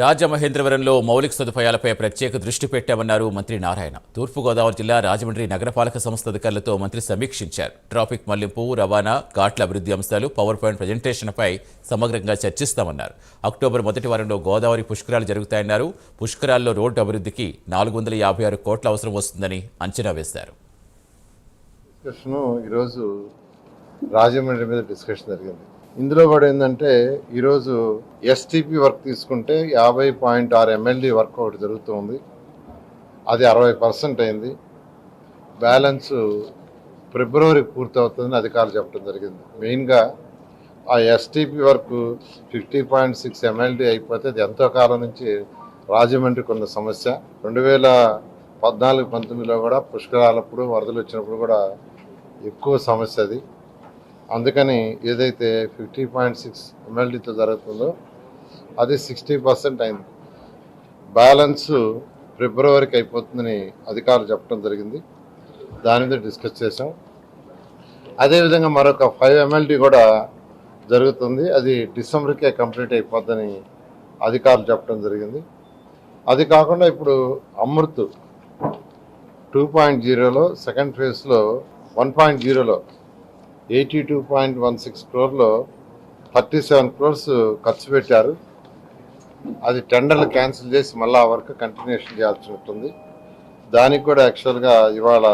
రాజమహేంద్రవరంలో మౌలిక సదుపాయాలపై ప్రత్యేక దృష్టి పెట్టామన్నారు మంత్రి నారాయణ. తూర్పుగోదావరి జిల్లా రాజమండ్రి నగరపాలక సంస్థ అధికారులతో మంత్రి సమీక్షించారు. ట్రాఫిక్ మళ్ళింపు రవాణా ఘాట్ల అభివృద్ధి అంశాలు పవర్ పాయింట్ ప్రజెంటేషన్పై సమగ్రంగా చర్చిస్తామన్నారు. అక్టోబర్ మొదటి వారంలో గోదావరి పుష్కరాలు జరుగుతాయన్నారు. పుష్కరాల్లో రోడ్డు అభివృద్ధికి నాలుగు వందల యాభై ఆరు కోట్ల అవసరం వస్తుందని అంచనా వేశారు. డిస్కషన్ ఈరోజు రాజమండ్రి మీద డిస్కషన్ జరిగింది. ఇందులో కూడా ఏంటంటే ఈరోజు ఎస్టీపీ వర్క్ తీసుకుంటే యాభై పాయింట్ ఆరు ఎమ్మెల్యే వర్క్ ఒకటి జరుగుతుంది. అది అరవై పర్సెంట్ అయింది. బ్యాలెన్స్ ఫిబ్రవరి పూర్తవుతుందని అధికారులు చెప్పడం జరిగింది. మెయిన్గా ఆ STP work fifty point six MLD అయిపోతే అది ఎంతో కాలం నుంచి రాజమండ్రికి ఉన్న సమస్య. రెండు వేల పద్నాలుగు పంతొమ్మిదిలో కూడా పుష్కరాలప్పుడు వరదలు వచ్చినప్పుడు కూడా ఎక్కువ సమస్య అది. అందుకని ఏదైతే ఫిఫ్టీ పాయింట్ సిక్స్ ఎమ్మెల్యేతో జరుగుతుందో అది సిక్స్టీ పర్సెంట్ అయింది. బ్యాలెన్స్ ఫిబ్రవరికి అయిపోతుందని అధికారులు చెప్పడం జరిగింది. దాని మీద డిస్కస్ చేసాం అదేవిధంగా మరొక ఫైవ్ ఎమ్మెల్యే కూడా జరుగుతుంది. అది డిసెంబర్కే కంప్లీట్ అయిపోద్దని అధికారులు చెప్పడం జరిగింది. అది కాకుండా ఇప్పుడు అమృత్ టూ పాయింట్ జీరోలో సెకండ్ ఫేజ్లో వన్ పాయింట్ జీరోలో eighty two point one six క్రోర్లో thirty seven crores ఖర్చు పెట్టారు. అది టెండర్లు క్యాన్సిల్ చేసి మళ్ళీ ఆ వర్క్ కంటిన్యూషన్ చేయాల్సి ఉంటుంది దానికి కూడా యాక్చువల్గా ఇవాళ